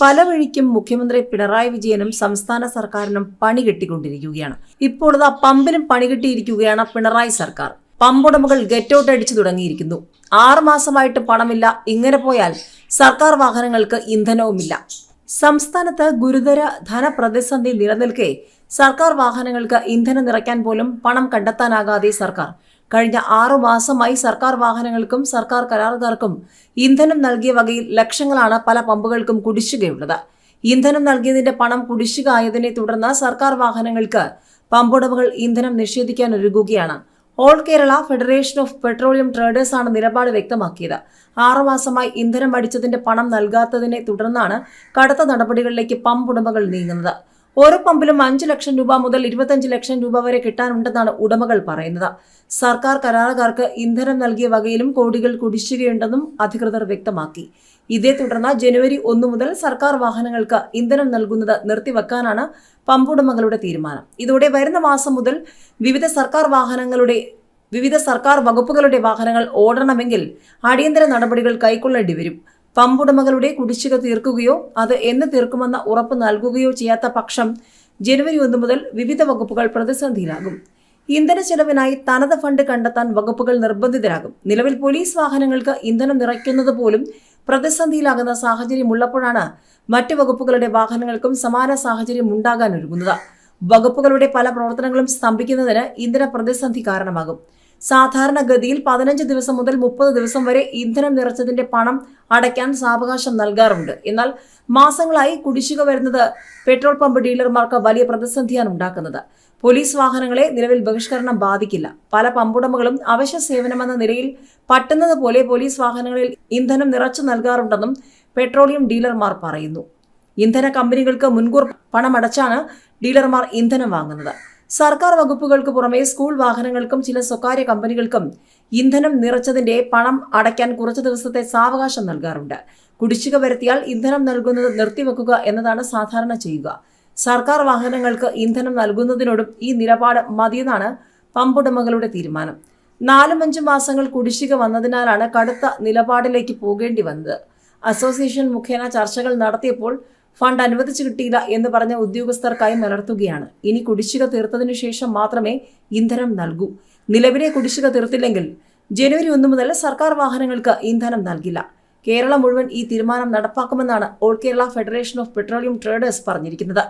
പല വഴിക്കും മുഖ്യമന്ത്രി പിണറായി വിജയനും സംസ്ഥാന സർക്കാരിനും പണി കെട്ടിക്കൊണ്ടിരിക്കുകയാണ്. ഇപ്പോൾ ഇതാ പമ്പിനും പണി കെട്ടിയിരിക്കുകയാണ് പിണറായി സർക്കാർ. പമ്പുടമകൾ ഗെറ്റ് ഔട്ട് അടിച്ചു തുടങ്ങിയിരിക്കുന്നു. ആറുമാസമായിട്ട് പണമില്ല. ഇങ്ങനെ പോയാൽ സർക്കാർ വാഹനങ്ങൾക്ക് ഇന്ധനവുമില്ല. സംസ്ഥാനത്ത് ഗുരുതര ധനപ്രതിസന്ധി നിലനിൽക്കെ സർക്കാർ വാഹനങ്ങൾക്ക് ഇന്ധനം നിറയ്ക്കാൻ പോലും പണം കണ്ടെത്താനാകാതെ സർക്കാർ കഴിഞ്ഞ ആറു മാസമായി സർക്കാർ വാഹനങ്ങൾക്കും സർക്കാർ കരാറുകാർക്കും ഇന്ധനം നൽകിയ വകയിൽ ലക്ഷങ്ങളാണ് പല പമ്പുകൾക്കും കുടിശ്ശികയുള്ളത്. ഇന്ധനം നൽകിയതിന്റെ പണം കുടിശ്ശിക ആയതിനെ തുടർന്ന് സർക്കാർ വാഹനങ്ങൾക്ക് പമ്പുടമകൾ ഇന്ധനം നിഷേധിക്കാൻ ഒരുങ്ങുകയാണ് all Kerala federation of petroleum traders ആണ് നിലപാട് വ്യക്തമാക്കിയത്. ആറുമാസമായി ഇന്ധനം അടിച്ചതിന്റെ പണം നൽകാത്തതിനെ തുടർന്നാണ് കടുത്ത നടപടികളിലേക്ക് പമ്പുടമകൾ നീങ്ങുന്നത്. ഓരോ പമ്പിലും അഞ്ച് ലക്ഷം രൂപ മുതൽ ഇരുപത്തഞ്ച് ലക്ഷം രൂപ വരെ കിട്ടാനുണ്ടെന്നാണ് ഉടമകൾ പറയുന്നത്. സർക്കാർ കരാറുകാർക്ക് ഇന്ധനം നൽകിയ വകയിലും കോടികൾ കുടിശ്ശികയുണ്ടെന്നും അധികൃതർ വ്യക്തമാക്കി. ഇതേ തുടർന്ന് ജനുവരി ഒന്നു മുതൽ സർക്കാർ വാഹനങ്ങൾക്ക് ഇന്ധനം നൽകുന്നത് നിർത്തിവെക്കാനാണ് പമ്പുടമകളുടെ തീരുമാനം. ഇതോടെ വരുന്ന മാസം മുതൽ വിവിധ സർക്കാർ വാഹനങ്ങളുടെ വിവിധ സർക്കാർ വകുപ്പുകളുടെ വാഹനങ്ങൾ ഓടണമെങ്കിൽ അടിയന്തര നടപടികൾ കൈക്കൊള്ളേണ്ടി വരും. പമ്പുടമകളുടെ കുടിശ്ശിക തീർക്കുകയോ അത് എന്ന് തീർക്കുമെന്ന ഉറപ്പ് നൽകുകയോ ചെയ്യാത്ത പക്ഷം ജനുവരി ഒന്ന് മുതൽ വിവിധ വകുപ്പുകൾ പ്രതിസന്ധിയിലാകും. ഇന്ധന ചെലവിനായി തനത് ഫണ്ട് കണ്ടെത്താൻ വകുപ്പുകൾ നിർബന്ധിതരാകും. നിലവിൽ പോലീസ് വാഹനങ്ങൾക്ക് ഇന്ധനം നിറയ്ക്കുന്നത് പോലും പ്രതിസന്ധിയിലാകുന്ന സാഹചര്യമുള്ളപ്പോഴാണ് മറ്റ് വകുപ്പുകളുടെ വാഹനങ്ങൾക്കും സമാന സാഹചര്യം ഉണ്ടാകാൻ ഒരുങ്ങുന്നത് വകുപ്പുകളുടെ പല പ്രവർത്തനങ്ങളും സ്തംഭിക്കുന്നതിന് ഇന്ധന പ്രതിസന്ധി കാരണമാകും. സാധാരണഗതിയിൽ പതിനഞ്ച് ദിവസം മുതൽ മുപ്പത് ദിവസം വരെ ഇന്ധനം നിറച്ചതിന്റെ പണം അടയ്ക്കാൻ സാവകാശം നൽകാറുണ്ട്. എന്നാൽ മാസങ്ങളായി കുടിശ്ശിക വരുന്നത് പെട്രോൾ പമ്പ് ഡീലർമാർക്ക് വലിയ പ്രതിസന്ധിയാണ് ഉണ്ടാക്കുന്നത്. പോലീസ് വാഹനങ്ങളെ നിലവിൽ ബഹിഷ്കരണം ബാധിക്കില്ല. പല പമ്പുടമകളും അവശ്യ സേവനമെന്ന നിലയിൽ പറ്റുന്നത് പോലെ പോലീസ് വാഹനങ്ങളിൽ ഇന്ധനം നിറച്ചു നൽകാറുണ്ടെന്നും പെട്രോളിയം ഡീലർമാർ പറയുന്നു. ഇന്ധന കമ്പനികൾക്ക് മുൻകൂർ പണമടച്ചാണ് ഡീലർമാർ ഇന്ധനം വാങ്ങുന്നത്. സർക്കാർ വകുപ്പുകൾക്ക് പുറമെ സ്കൂൾ വാഹനങ്ങൾക്കും ചില സ്വകാര്യ കമ്പനികൾക്കും ഇന്ധനം നിറച്ചതിന്റെ പണം അടയ്ക്കാൻ കുറച്ച് ദിവസത്തെ സാവകാശം നൽകാറുണ്ട്. കുടിശ്ശിക വരുത്തിയാൽ ഇന്ധനം നൽകുന്നത് നിർത്തിവെക്കുക എന്നതാണ് സാധാരണ ചെയ്യുക. സർക്കാർ വാഹനങ്ങൾക്ക് ഇന്ധനം നൽകുന്നതിനോടും ഈ നിലപാട് മതിയെന്നാണ് പമ്പുടമകളുടെ തീരുമാനം. നാലും അഞ്ചും മാസങ്ങൾ കുടിശ്ശിക വന്നതിനാലാണ് കടുത്ത നിലപാടിലേക്ക് പോകേണ്ടി വന്നത്. അസോസിയേഷൻ മുഖേന ചർച്ചകൾ നടത്തിയപ്പോൾ ഫണ്ട് അനുവദിച്ചു കിട്ടിയില്ല എന്ന് പറഞ്ഞ ഉദ്യോഗസ്ഥർക്കായി നിലർത്തുകയാണ് ഇനി കുടിശ്ശിക തീർത്തതിനു ശേഷം മാത്രമേ ഇന്ധനം നൽകൂ. നിലവിലെ കുടിശ്ശിക തീർത്തില്ലെങ്കിൽ ജനുവരി ഒന്ന് മുതൽ സർക്കാർ വാഹനങ്ങൾക്ക് ഇന്ധനം നൽകില്ല. കേരളം മുഴുവൻ ഈ തീരുമാനം നടപ്പാക്കുമെന്നാണ് all Kerala federation of petroleum traders പറഞ്ഞിരിക്കുന്നത്.